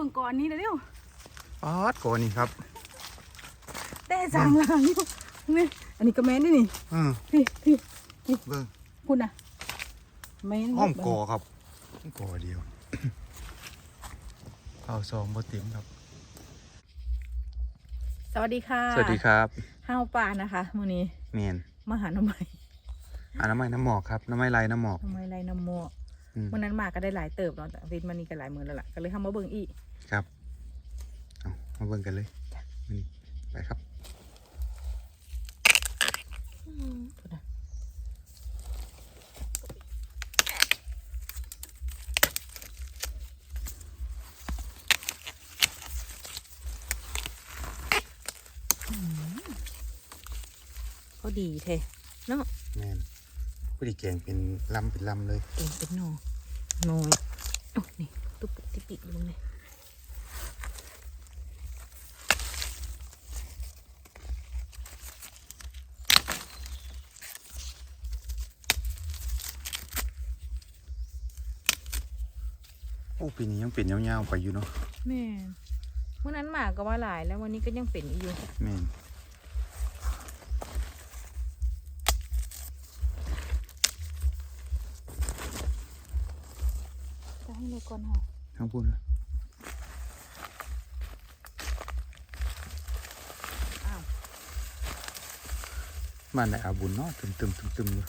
บิ่งก่อนนี้เดี๋ยวปอดก่อนนี่ครับแต่จางหลังอยู่นี่อันนี้ก็แม่นด้วยนี่อืมพี่พี่เบิ่งคุณน่ะแม่นอ้อมก่อครับก่อเดียวข้าซองบ่เต็มครับ สวัสดีค่ะสวัสดีครับห้าวป่านะคะมื้อนี้เมนมาหาหน่อไม้อ่าน้ำไม้น้ำหมอกครับน้ำไม้ไรน้ำหมอกหน่อไม้ไรน้ำมัว อืมวันนั้นมาก็ได้หลายเติบเนาะแต่วิทย์มันนี่ก็หลายมื้อแล้วล่ะก็เลยทำมาเบิ่งอีกครับเอามาเบิ่งกันเลยนี่ไปครับพูดนะอืมก็ดีเทเนาะแมน ผู้ดีแกงเป็นลำเป็นลำเลยเก่งเป็นหนอน้อยโอ้นี่ตุ๊บติ๊กติ๊กลงเลยโอ้ปีนี้ยังเป็นยาวๆไปอยู่เนาะแม่นเมื่อนั้นหมาก็ว่าหลายแล้ววันนี้ก็ยังเป็นอีกอยู่แมน จะให้เลย ก่อนเหรอทั้งพูดนะอ้าวมันในอาบุญเนาะตึมตึมตึมตึมอยู่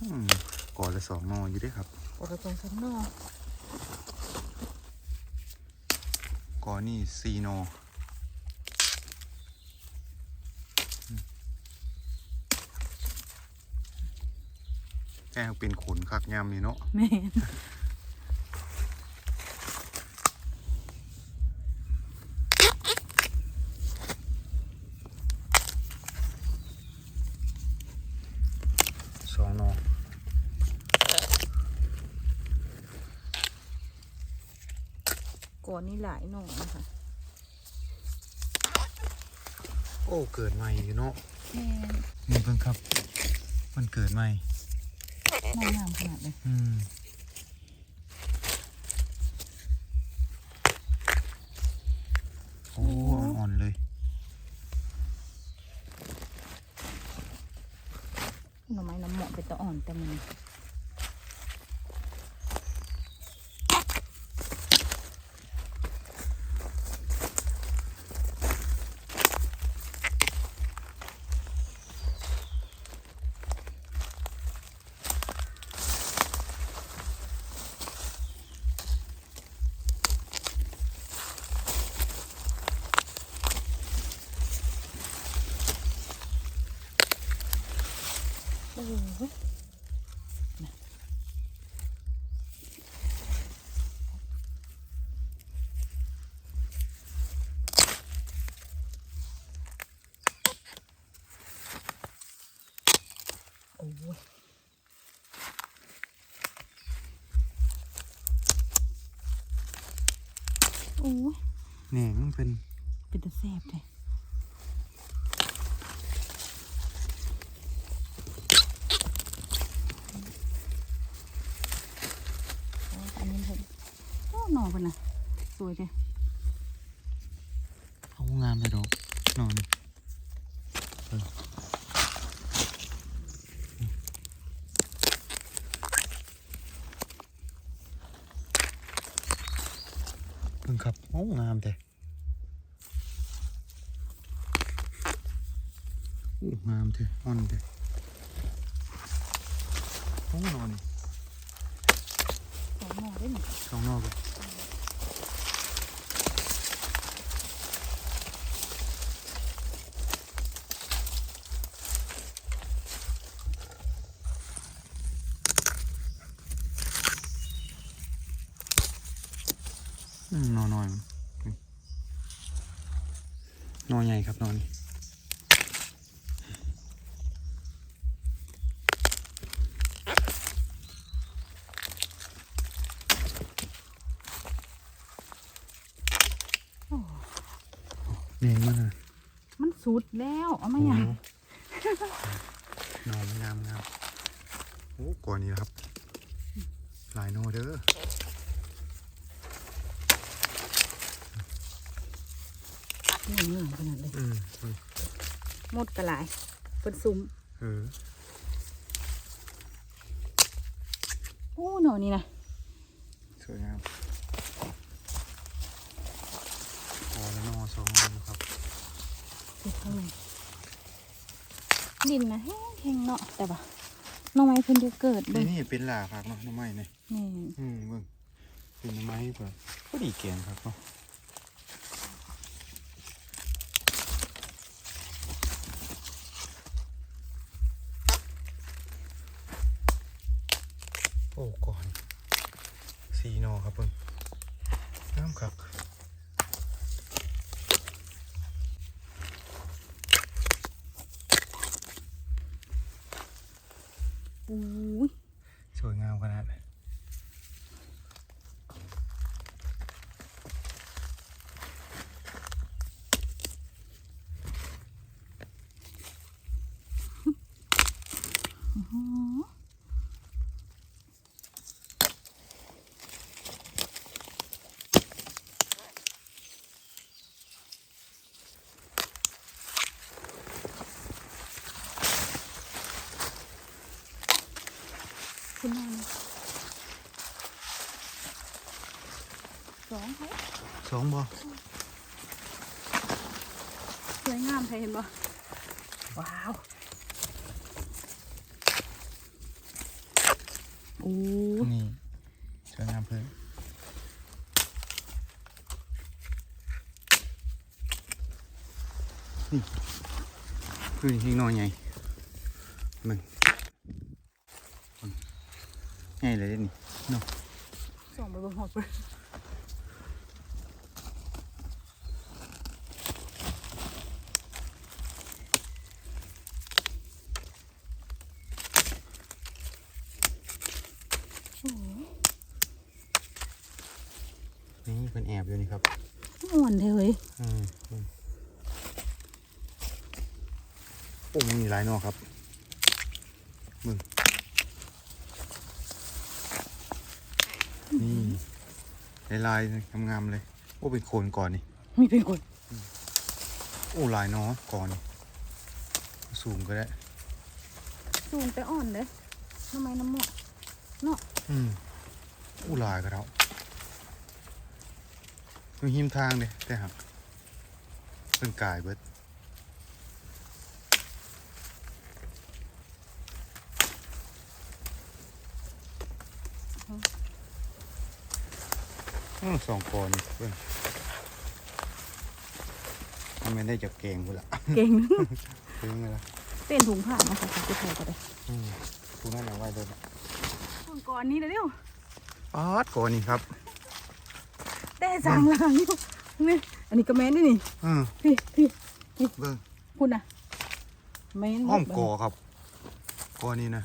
อืมก่อละสองนออยู่เด้วยครับโอ้กระตรงชั้นนอกก่อนี่ซีนออื แค่เป็นขนคักยามนี่เนาะแม่นสองนอก่อนนี่หลายหน่อนะคะโอ้เกิดใหม่อยู่เนาะแม่น นี่เพิ่งครับ มันเกิดใหม่ น่างามขนาดเลยอืมโอ้อ่อนๆเลยหน่อไม้น้ำเหมาะเป็นตะอ่อนแต่มัน โอ้โหโอ้ยโอ้ยแหน่งมันเป็นเป็นตะแซ่บเลยโอ้ยอันนี้ผมโอ้หน่อ เป็นน่ะสวยเลยเอางามเลยดอกนอนเออเพิ่งครับโอ้งามแต่โอ้งามเถอะอ่อนเถอะโอ้นอนนี่สองหน่อได้หนิข้างนอกเลยอืม นอนน้อยมันนี่นอนใหญ่ครับนอนนี่แดงมากอะมันสุดแล้วเอามาอย่างโอ้นอนงามงามโอ้ก่อนนี้นะครับหลายโนเด้อ เหนื่อยเหนื่อยขนาดเลยอืมอืมหมดกระหลายเป็นซุ้มเออโอ้หนอนี่นะสวยงามพอแล้วนอสองนอครับอยู่ข้างในดินนะแห้งแห้งเนาะแต่ว่าหน้องไม้เพิ่นจะเกิดเบิ่นี่งนี่เป็นหลาผักเนาะหน้ำไม้เนี่ยนี่อืมเบิ่งเป็นหน้ำไม้เปิดก็ดีแกงครับเนาะโอ้ก่อน สีนอครับเบิ่งน้ำครับอุ้ย สวยงามขนาดไหน อื้อหือคุณนอน สองเขาสองบ่สวยงามใครเห็นบ่ว้าวโอ้นี่สวยงามเพิ่นนี่คือหิงนอนใหญ่มึงมึงใหญ่เลยเด้นี่เนาะส่งไปเบนหอดไป นี่เป็นแอบอยู่นี่ครับม่วนเลยเว้ยอืมอืมโอ้มีหลายหนอครับมึงนี่ลายๆงามๆเลยโอ้เป็นโคนก่อนนี่มีเป็นคนโอ้ลายหนอก่อนนี่สูงก็ได้ สูงแต่อ่อนเลยทำไมน้ำหมอกเนาะ อืมอู้ลายก็แล้วมีหิมทางเด้แต่หักเป็นกายเบิดอืมสองคนเพิ่นทำไมได้จากเกงกูละเก่งถึงไงล่ะเป็นถุงผ้ามาใส่ใส่ไทยก็ได้อืมกูนั่นเอาไว้เลยนะถุง ก่อนนี้เร็วป๊าดก่อนนี่ครับแต่จางหลังอยู่นี่อันนี้ก็แม่นด้วยนี่อืมพี่พี่เบิ่งคุณน่ะแม่นห้อมกอครับกอนี้นะ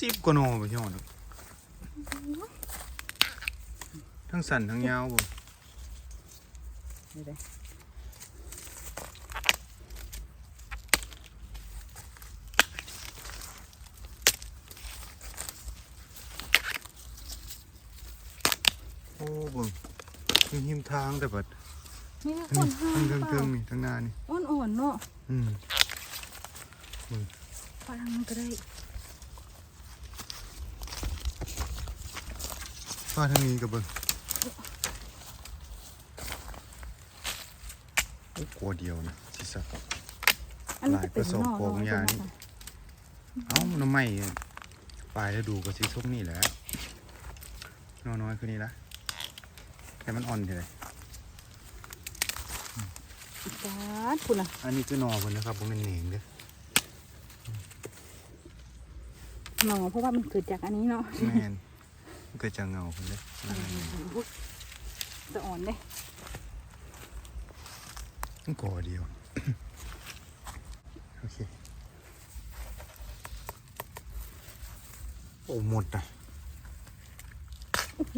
สิบกว่าโนไปที่หอดทั้งสั่นทั้งยาวบ่ นี่เลยโอ้เบิ่งมีหิมทางแต่บัดนี่ทั้คงนห้าทั้งเปเทิงล่าๆนี่ทั้งหน้านี่อ่อนๆเนาะอืมฝรั่งก็ได้ฟ้าทางนี้ก็เบิ่งโอ้กลัวเดียวนะสิสักอันนี้จะเป็นหลายกระสอบนอกของยานี่เอ้าน้ำไม่ปลายแล้วดูก็สิส้มนี่แหละน้อยน้อยๆคือนี่ละ แต่มันอ่อนเฉยจ้าดคุณน่ะอันนี้คือหนอคนนะครับผมเป็นเหน่งเด้อหนอเพราะว่ามันเกิดจากอันนี้เนาะแม่นมันเกิดจากเงาคนเด้อจะอ่อนเด้มันก่อเดียวโอเคโอ้หมดอะโอ้โห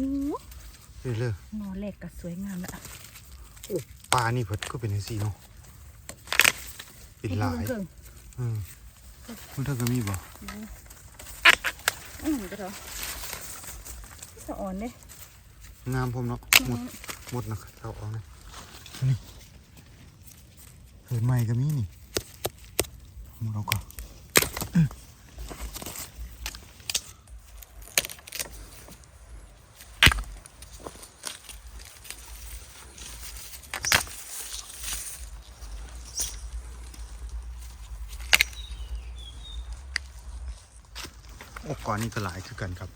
เรื่อยหนอแหลกก็สวยงามละๆโอ้ปลานี่เพิ่นก็เป็นจังซี่เนาะเป็นหลายเกิงอืมคุณเธอก็มีบ่อืมก็เถอะสะอ่อนเด้งามผมเนาะหมดหมดนะครับเอาออกนะนี่เหินใหม่ก็มีนี่หมดเอาก่อน โอ้ก่อนนี่ก็หลายคือกันครับ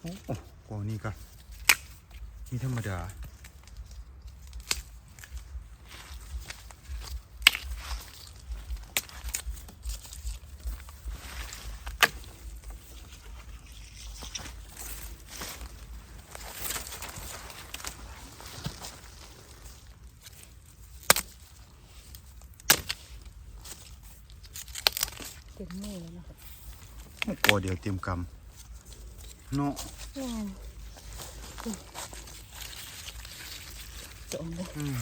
โอ้โหกว่านี่ก็นี่ธรรมดา มมือเลยนะครับกว่าเดียวเตรียมกำเนาะแม่นสะอ่อนเด้อืม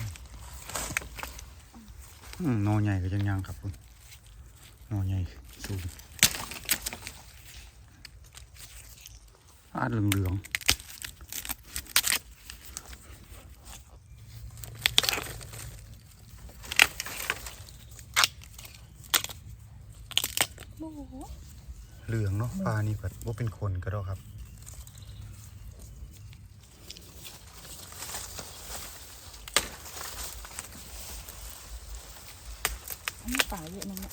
อืมหนอใหญ่ก็ยังยังครับคุณหนอใหญ่สูงอาดเหลืองโอ้โห ๆ เหลืองเนาะปลานี่แบบว่าเป็นคนก็ได้ครับ อันนี้ป่าเยอะนะเนี่ย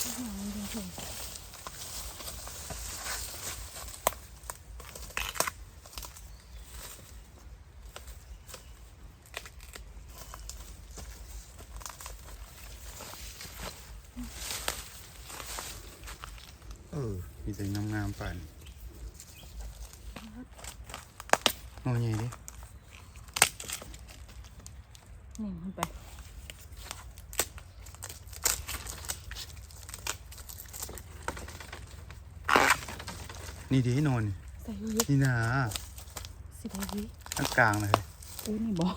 ข้างหลังมันยังถึง เออ มี แต่งามๆป่านหนอใหญ่ดินี่มันไปนี่ดีนอนใส่เยอะนี่นะๆสิได้วิข้างกลางเลยโอ้ยนี่บอก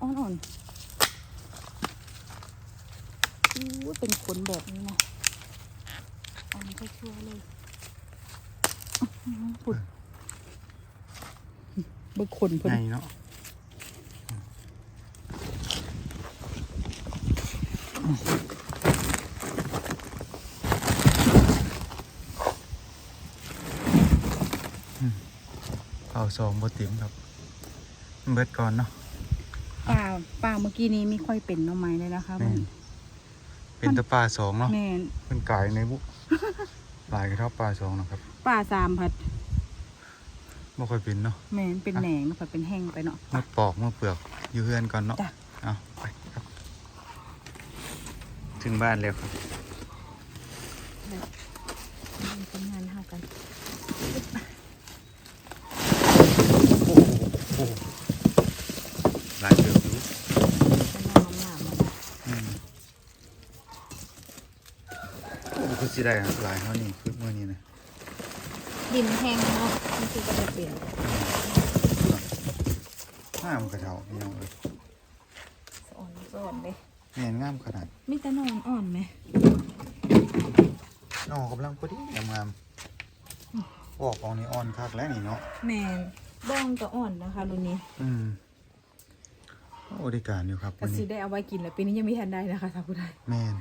อ่อนๆโอ้เป็นขนแบบนี้นะอันนี้ก็ชัวเลยอื้อหือปุดเบิกขนเพิ่นใหญ่เนาะอืมเอาสองบติมครับ เบิดก่อนเนาะ ป่าป่าเมื่อกี้นี้ไม่ค่อยเป็นหน้อไม้เลยนะคะแม่มัน นเป็นแตะปลาสองเนาะแม่นเป็นกายในบุหลายกระเท่าปลาสองเนาะครับป่าสามผัดไม่ค่อยเป็นเนาะแม่นเป็นแหนงผัดเป็นแห้งไปเนาะ มาปอกมาเปลือกอยู่เฮือนก่อนเนาะจ้ะ เอาไปครับ ถึงบ้านแล้วครับ ทำงานเท่ากัน โอ้โหโอ้โหหลายเติบอยู่ จะนอนหนามัน อืมโอ้คือ สิได้อะหลายเท่านี้คือเมื่อนี้นะดินแห้งเนาะมันคือก็จะเปลี่ยนงามกระเทาพี่น้องเอ้ยสอนสอนเลยแม่นงามขนาดมีแต่นอนอ่อนไหมนอกำลังพอดีงามงามๆออกออกนี่อ่อนคักแล้วนี่เนาะแมนบ้องก็อ่อนนะคะรุ่นนี้ อืมโอ้ได้การอยู่ครับก็วันสินี้ได้เอาไว้กินแล้วปีนี้ยังไม่ทันได้นะคะถ้าผู้ใดแม่น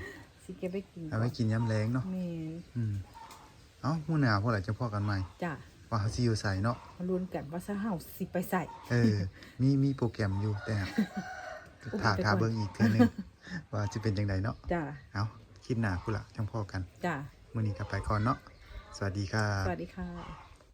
สิเก็บไว้กินเอาไว้กินย้ำแรงเนาะแมนอืมเอ้ามื่อหนาวพวกไหร่จะพอกันใหม่จ้ะว่าเขาซิอยู่ใส่เนาะมาลุ้นกันว่าซะเฮาสิไปใส่ เออ มีมีโปรแกรมอยู่แต่อุบถ่าไปก่อนถ่าเบิ่งอีกเทื่อหนึงว่าจะเป็นจังไดเนาะจ้ะเอาคิดหน้าพุ่นละจังพอกันจ้ะมื้อนี้ก็ไปก่อนเนาะสวัสดีครับ สวัสดีค่ะ